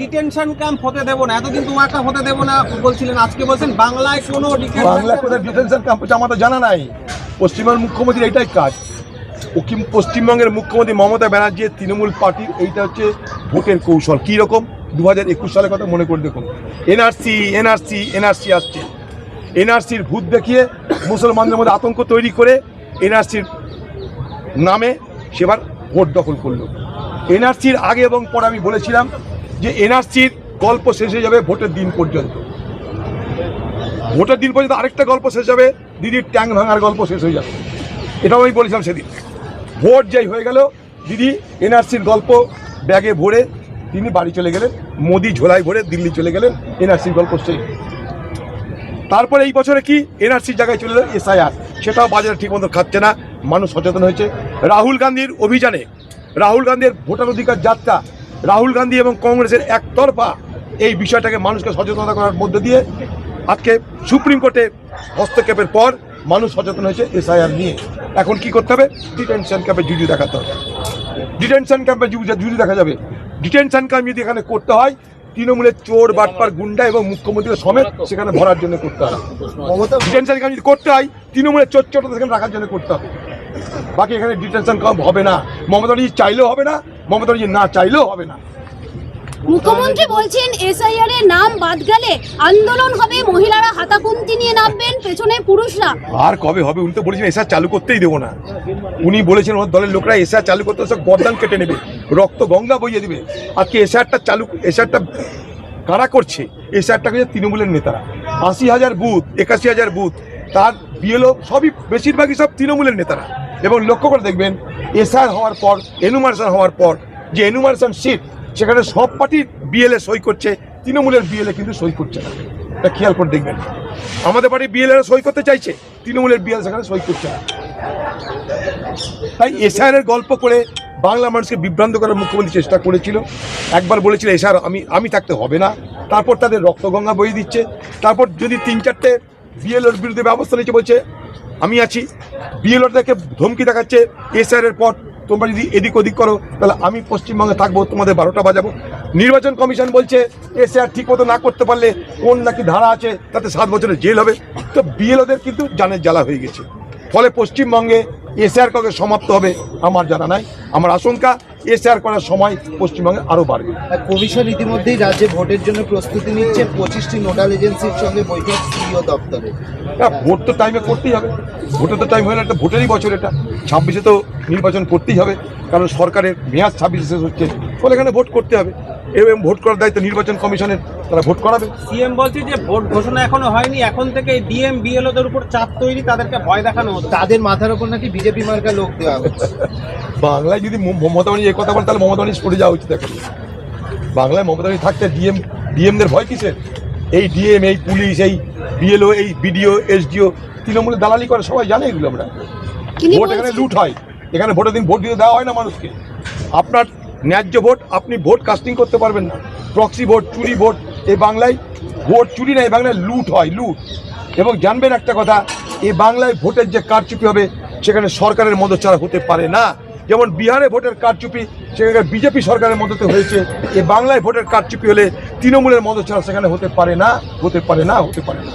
Detention camp হতে দেবো না। এতদিন তোমারটা হতে দেবো না বলছিলেন আজকে বলছেন বাংলায় কোনো detention বাংলা camp- কোথায় ডিটেনশন ক্যাম্প হচ্ছে আমার তো জানা নাই। পশ্চিমবঙ্গের মুখ্যমন্ত্রীর এইটাই কাজ। ও কি পশ্চিমবঙ্গের মুখ্যমন্ত্রী মমতা ব্যানার্জি তৃণমূল পার্টির এইটা হচ্ছে ভোটের কৌশল। কী রকম দু হাজার একুশ সালের কথা মনে করে দেখুন। এনআরসি এনআরসি এনআরসি আসছে। এনআরসির ভূত দেখিয়ে মুসলমানদের মধ্যে আতঙ্ক তৈরি করে এনআরসির নামে সেবার ভোট দখল করল। এনআরসির আগে এবং পরে আমি বলেছিলাম যে এনআরসির গল্প শেষ হয়ে যাবে ভোটের দিন পর্যন্ত। ভোটের দিন পর্যন্ত আরেকটা গল্প শেষ হবে, দিদির ট্যাং ভাঙার গল্প শেষ হয়ে যাবে। এটাও আমি বলেছিলাম সেদিন। ভোট যেই হয়ে গেল, দিদি এনআরসির গল্প ব্যাগে ভরে তিনি বাড়ি চলে গেলেন, মোদি ঝোলায় ভরে দিল্লি চলে গেলেন, এনআরসির গল্প সেই তারপরে এই বছরে কি এনআরসির জায়গায় চলে এলো এসআইআর? সেটাও বাজারে ঠিকমতো খাচ্ছে না, মানুষ সচেতন হয়েছে। রাহুল গান্ধীর অভিযানে, রাহুল গান্ধীর ভোটার অধিকার যাত্রা রাহুল গান্ধী এবং কংগ্রেসের একতরফা এই বিষয়টাকে মানুষকে সচেতনতা করার মধ্য দিয়ে আজকে সুপ্রিম কোর্টে হস্তক্ষেপের পর মানুষ সচেতন হয়েছে এসআইআর নিয়ে। এখন কি করতে হবে? ডিটেনশন ক্যাম্পে জুডি দেখাতে হবে। ডিটেনশন ক্যাম্পে জুডি দেখা যাবে। ডিটেনশন ক্যাম্প যদি এখানে করতে হয়, তৃণমূলের চোর, বাটপার, গুন্ডা এবং মুখ্যমন্ত্রী সমেত সেখানে ভরার জন্য করতে হবে। ডিটেনশন ক্যাম্প যদি করতে হয়, তৃণমূলের চোর চোট সেখানে রাখার জন্য করতে হবে। বাকি এখানে ডিটেনশন ক্যাম্প হবে না। মমতা চাইলেও হবে না মমতা ব্যানার্জি না চাইলেও হবে না। মুখ্যমন্ত্রী বলছেন এসআইআর এর নাম বাদ গেলে আন্দোলন হবে মহিলারা হাতাকুন্তি নিয়ে নামবেন পেছনে পুরুষরা। আর কবে হবে? উনি তো বলেছেন এসআর চালু করতেই দেবো না। উনি বলেছেন ওর দলের লোকরা এসআর চালু করতে সব গর্দান কেটে নেবে রক্ত গঙ্গা বইয়ে দিবে। আজকে এসআরটা চালু এসআরটা কারা করছে? এসআরটা করছে তৃণমূলের নেতারা। আশি হাজার বুথ একাশি হাজার বুথ তার বিএলও সবই বেশিরভাগই সব তৃণমূলের নেতারা। এবং লক্ষ্য করে দেখবেন, এসআর হওয়ার পর, এনুমারেশন হওয়ার পর, যে এনুমারেশন সিট সেখানে সব পার্টির বিএলএ সই করছে, তৃণমূলের বিএলএ কিন্তু সই করছে না। এটা খেয়াল করে দেখবেন। আমাদের পার্টি বিএলএ সই করতে চাইছে, তৃণমূলের বিএল সেখানে সই করছে না। তাই এসআইআর গল্প করে বাংলা মানুষকে বিভ্রান্ত করার মুখ্যমন্ত্রী চেষ্টা করেছিল। একবার বলেছিল, এসআর, আমি আমি থাকতে হবে না। তারপর তাদের রক্তগঙ্গা বই দিচ্ছে। তারপর যদি তিন চারটে বিএলওর বিরুদ্ধে ব্যবস্থা নিচ্ছে বলছে আমি আছি। বিএলওরদেরকে ধমকি দেখাচ্ছে এসআর এর পর। তোমরা যদি এদিক ওদিক করো, তাহলে আমি পশ্চিমবঙ্গে থাকব, তোমাদের বারোটা বাজাবো। নির্বাচন কমিশন বলছে এসআর ঠিক মতো না করতে পারলে কোন নাকি ধারা আছে, তাতে সাত বছরের জেল হবে। তো বিএলওদের কিন্তু জানের জ্বালা হয়ে গেছে। ফলে পশ্চিমবঙ্গে এসআর কবে সমাপ্ত হবে আমার জানা নাই। আমার আশঙ্কা এসআর করার সময় পশ্চিমবঙ্গে আরও বাড়বে। কমিশন ইতিমধ্যেই রাজ্যে ভোটের জন্য প্রস্তুতি নিচ্ছে পঁচিশটি নোডাল এজেন্সির সঙ্গে বৈঠক সিইও দপ্তরে। হ্যাঁ ভোট তো টাইমে করতেই হবে। ভোটের তো টাইম হয়ে না একটা ভোটেরই বছর এটা। ছাব্বিশে তো নির্বাচন করতেই হবে। কারণ সরকারের মেয়াদ ছাব্বিশে শেষ হচ্ছে। ফলে এখানে ভোট করতে হবে। এবং ভোট করার দায়িত্ব নির্বাচন কমিশনের তারা ভোট করাবে। সিএম বলছে যে ভোট ঘোষণা এখনও হয়নি। এখন থেকে ডিএম বিএলওদের উপর চাপ তৈরি তাদেরকে ভয় দেখানো হচ্ছে। তাদের মাথার উপর নাকি বিজেপি মার্কা লোক দেওয়া হচ্ছে। বাংলায় যদি মমতা ব্যানার্জি এই কথা বলেন তাহলে মমতা ব্যানার্জি সরে যাওয়া উচিত এখন। বাংলায় মমতা ব্যানার্জি থাকতে ডিএম ডিএমদের ভয় কিসের? এই ডিএম এই পুলিশ এই বিএলও এই বিডিও এসডিও তৃণমূলের দালালি করে সবাই জানে এগুলো আমরা। ভোট এখানে লুট হয়। এখানে ভোটের দিন ভোট দিতে দেওয়া হয় না মানুষকে। আপনার ন্যায্য ভোট, আপনি ভোট কাস্টিং করতে পারবেন না। প্রক্সি ভোট, চুরি ভোট এই বাংলায় ভোট চুরি না এই বাংলায় লুট হয়, লুট। এবং জানবেন একটা কথা এই বাংলায় ভোটের যে কারচুপি হবে, সেখানে সরকারের মদত ছাড়া হতে পারে না। যেমন বিহারে ভোটের কারচুপি, সেখানে বিজেপি সরকারের মদতে হয়েছে এই বাংলায় ভোটের কারচুপি হলে তৃণমূলের মদত ছাড়া সেখানে হতে পারে না, হতে পারে না, হতে পারে না।